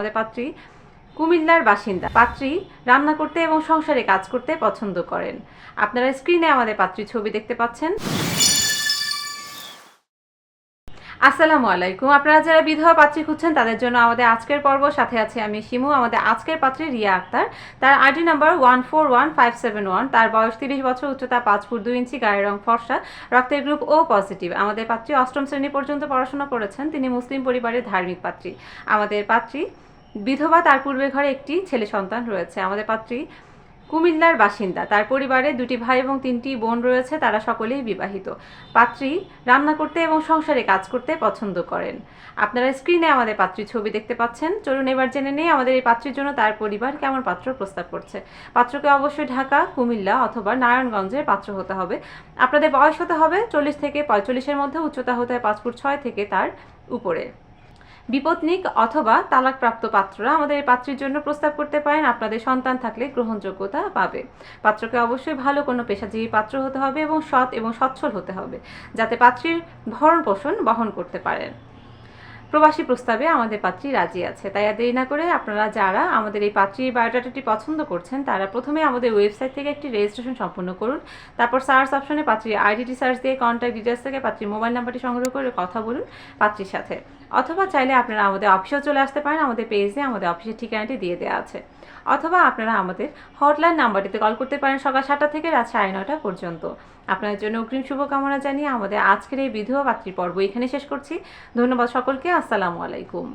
আমাদের পাত্রী কুমিল্লার বাসিন্দা। পাত্রী রান্না করতে এবং সংসারে কাজ করতে পছন্দ করেন। আপনারা স্ক্রিনে আমাদের পাত্রীর ছবি দেখতে পাচ্ছেন। আসসালামু আলাইকুম। আপনারা যারা বিধবা পাত্রী খুঁজছেন, তাদের জন্য আমাদের আজকের পর্ব। সাথে আছে আমি শিমু, আমাদের আজকের পাত্রী রিয়া আক্তার। তার ID number one four one five seven one. তার বয়স তিরিশ বছর, উচ্চতা পাঁচ ফুট দুই ইঞ্চি, গায়ের রং ফর্সা রক্তের গ্রুপ ও পজিটিভ। আমাদের পাত্রী অষ্টম শ্রেণি পর্যন্ত পড়াশোনা করেছেন। তিনি মুসলিম পরিবারের ধার্মিক পাত্রী। আমাদের পাত্রী বিধবা তার পূর্বে ঘরে একটি ছেলে সন্তান রয়েছে। আমাদের পাত্রী কুমিল্লার বাসিন্দা। তার পরিবারে দুটি ভাই এবং তিনটি বোন রয়েছে, তারা সকলেই বিবাহিত। পাত্রী রান্না করতে এবং সংসারে কাজ করতে পছন্দ করেন। আপনারা স্ক্রিনে আমাদের পাত্রীর ছবি দেখতে পাচ্ছেন। চলুন এবার জেনে নেই আমাদের এই পাত্রীর জন্য তার পরিবার কেমন পাত্র প্রস্তাব করছে। পাত্রকে অবশ্যই ঢাকা, কুমিল্লা অথবা নারায়ণগঞ্জের পাত্র হতে হবে। আপনাদের বয়স হতে হবে চল্লিশ থেকে পঁয়তাল্লিশের মধ্যে, উচ্চতা হতে হয় পাঁচ ফুট ছয় থেকে তার উপরে। বিপত্নিক অথবা তালাকপ্রাপ্ত পাত্ররা আমাদের এই পাত্রের জন্য প্রস্তাব করতে পারেন। আপনাদের সন্তান থাকলে গ্রহণযোগ্যতা পাবে। পাত্রকে অবশ্যই ভালো কোনো পেশাজীবী পাত্র হতে হবে এবং সৎ এবং সচ্ছল হতে হবে, যাতে পাত্রীর ভরণ পোষণ বহন করতে পারেন। প্রবাসী প্রস্তাবে আমাদের পাত্রী রাজি আছে। তাই আর দেরি না করে আপনারা যারা আমাদের এই পাত্রীর বায়োডাটাটি পছন্দ করছেন, তারা প্রথমে আমাদের ওয়েবসাইট থেকে একটি রেজিস্ট্রেশন সম্পন্ন করুন। তারপর সার্চ অপশনে পাত্রীর আইডিটি সার্চ দিয়ে কন্ট্যাক্ট ডিটেলস থেকে পাত্রীর মোবাইল নাম্বারটি সংগ্রহ করে কথা বলুন পাত্রীর সাথে। অথবা চাইলে আপনারা আমাদের অফিসেও চলে আসতে পারেন, আমাদের পেজে আমাদের অফিসের ঠিকানাটি দিয়ে দেওয়া আছে। অথবা আপনারা আমাদের হটলাইন নাম্বারটিতে কল করতে পারেন সকাল সাতটা থেকে রাত সাড়ে নটা পর্যন্ত। আপনাদের জন্য অগ্রিম শুভকামনা জানিয়ে আমাদের আজকের এই বিধবা পাত্রী পর্ব এখানে শেষ করছি। ধন্যবাদ সকলকে আসসালামু আলাইকুম।